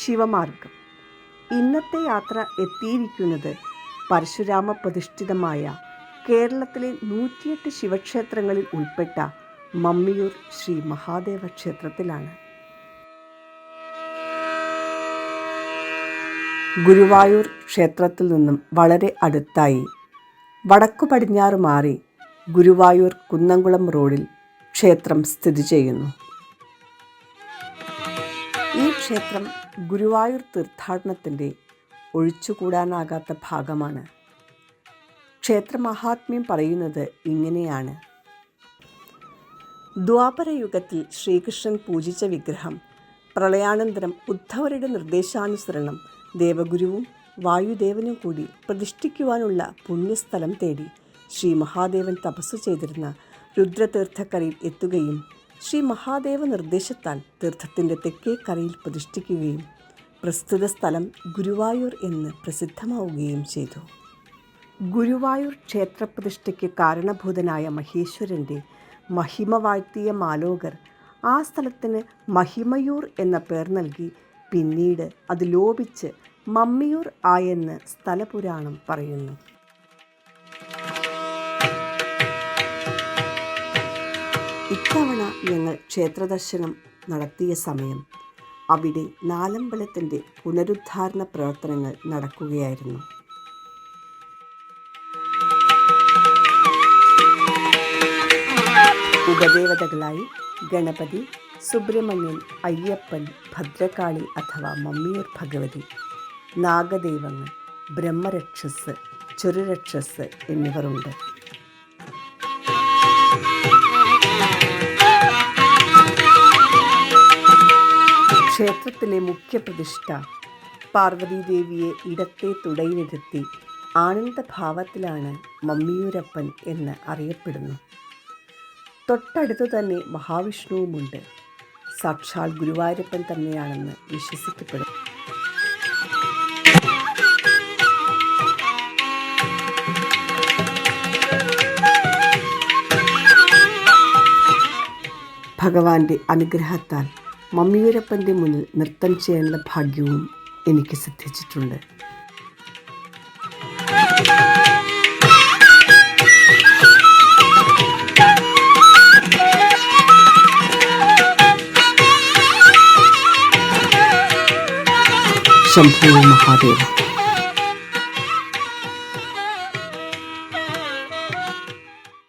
ശിവമാർഗം. ഇന്നത്തെ യാത്ര എത്തിയിരിക്കുന്നത് പരശുരാമ പ്രതിഷ്ഠിതമായ കേരളത്തിലെ നൂറ്റിയെട്ട് ശിവക്ഷേത്രങ്ങളിൽ ഉൾപ്പെട്ട മമ്മിയൂർ ശ്രീ മഹാദേവ ക്ഷേത്രത്തിലാണ്. ഗുരുവായൂർ ക്ഷേത്രത്തിൽ നിന്നും വളരെ അടുത്തായി വടക്കു പടിഞ്ഞാറ് മാറി ഗുരുവായൂർ കുന്നംകുളം റോഡിൽ ക്ഷേത്രം സ്ഥിതി ചെയ്യുന്നു. ഈ ക്ഷേത്രം ഗുരുവായൂർ തീർത്ഥാടനത്തിന്റെ ഒഴിച്ചുകൂടാനാകാത്ത ഭാഗമാണ്. ക്ഷേത്ര മഹാത്മ്യം പറയുന്നത് ഇങ്ങനെയാണ്. ദ്വാപരയുഗത്തിൽ ശ്രീകൃഷ്ണൻ പൂജിച്ച വിഗ്രഹം പ്രളയാനന്തരം ഉദ്ധവരുടെ നിർദ്ദേശാനുസരണം ദേവഗുരുവും വായുദേവനും കൂടി പ്രതിഷ്ഠിക്കുവാനുള്ള പുണ്യസ്ഥലം തേടി ശ്രീ മഹാദേവൻ തപസ്സു ചെയ്തിരുന്ന രുദ്രതീർത്ഥക്കരയിൽ എത്തുകയും ശ്രീ മഹാദേവ നിർദ്ദേശത്താൽ തീർത്ഥത്തിന്റെ തെക്കേ കരയിൽ പ്രതിഷ്ഠിക്കുകയും പ്രസ്തുത സ്ഥലം ഗുരുവായൂർ എന്ന് പ്രസിദ്ധമാവുകയും ചെയ്തു. ഗുരുവായൂർ ക്ഷേത്രപ്രതിഷ്ഠയ്ക്ക് കാരണഭൂതനായ മഹേശ്വരന്റെ മഹിമ വാഴ്ത്തിയ മാലോകർ ആ സ്ഥലത്തിന് മഹിമയൂർ എന്ന പേർ നൽകി പിന്നീട് അത് ലോപിച്ച് മമ്മിയൂർ ആയെന്ന് സ്ഥലപുരാണം പറയുന്നു. ഇത്തവണ ഞങ്ങൾ ക്ഷേത്രദർശനം നടത്തിയ സമയം അവിടെ നാലമ്പലത്തിന്റെ പുനരുദ്ധാരണ പ്രവർത്തനങ്ങൾ നടക്കുകയായിരുന്നു. ഉപദേവതകളായി ഗണപതി സുബ്രഹ്മണ്യൻ അയ്യപ്പൻ ഭദ്രകാളി അഥവാ മമ്മിയൂർ ഭഗവതി നാഗദൈവങ്ങൾ ബ്രഹ്മരക്ഷസ് ചുരുരക്ഷസ് എന്നിവരുണ്ട്. ക്ഷേത്രത്തിലെ മുഖ്യപ്രതിഷ്ഠ. പാർവതീദേവിയെ ഇടത്തെ തുടയിലിരുത്തി ആനന്ദഭാവത്തിലാണ് മമ്മിയൂരപ്പൻ എന്ന് അറിയപ്പെടുന്നു. തൊട്ടടുത്തു തന്നെ മഹാവിഷ്ണുവുമുണ്ട്. സാക്ഷാൽ ഗുരുവായൂരപ്പൻ തന്നെയാണെന്ന് വിശ്വസിക്കപ്പെടുന്നു. ഭഗവാന്റെ അനുഗ്രഹത്താൽ മമ്മിയൂരപ്പന്റെ മുന്നിൽ നൃത്തം ചെയ്യാനുള്ള ഭാഗ്യവും എനിക്ക് സിദ്ധിച്ചിട്ടുണ്ട്. ശംഭു മഹാദേവ.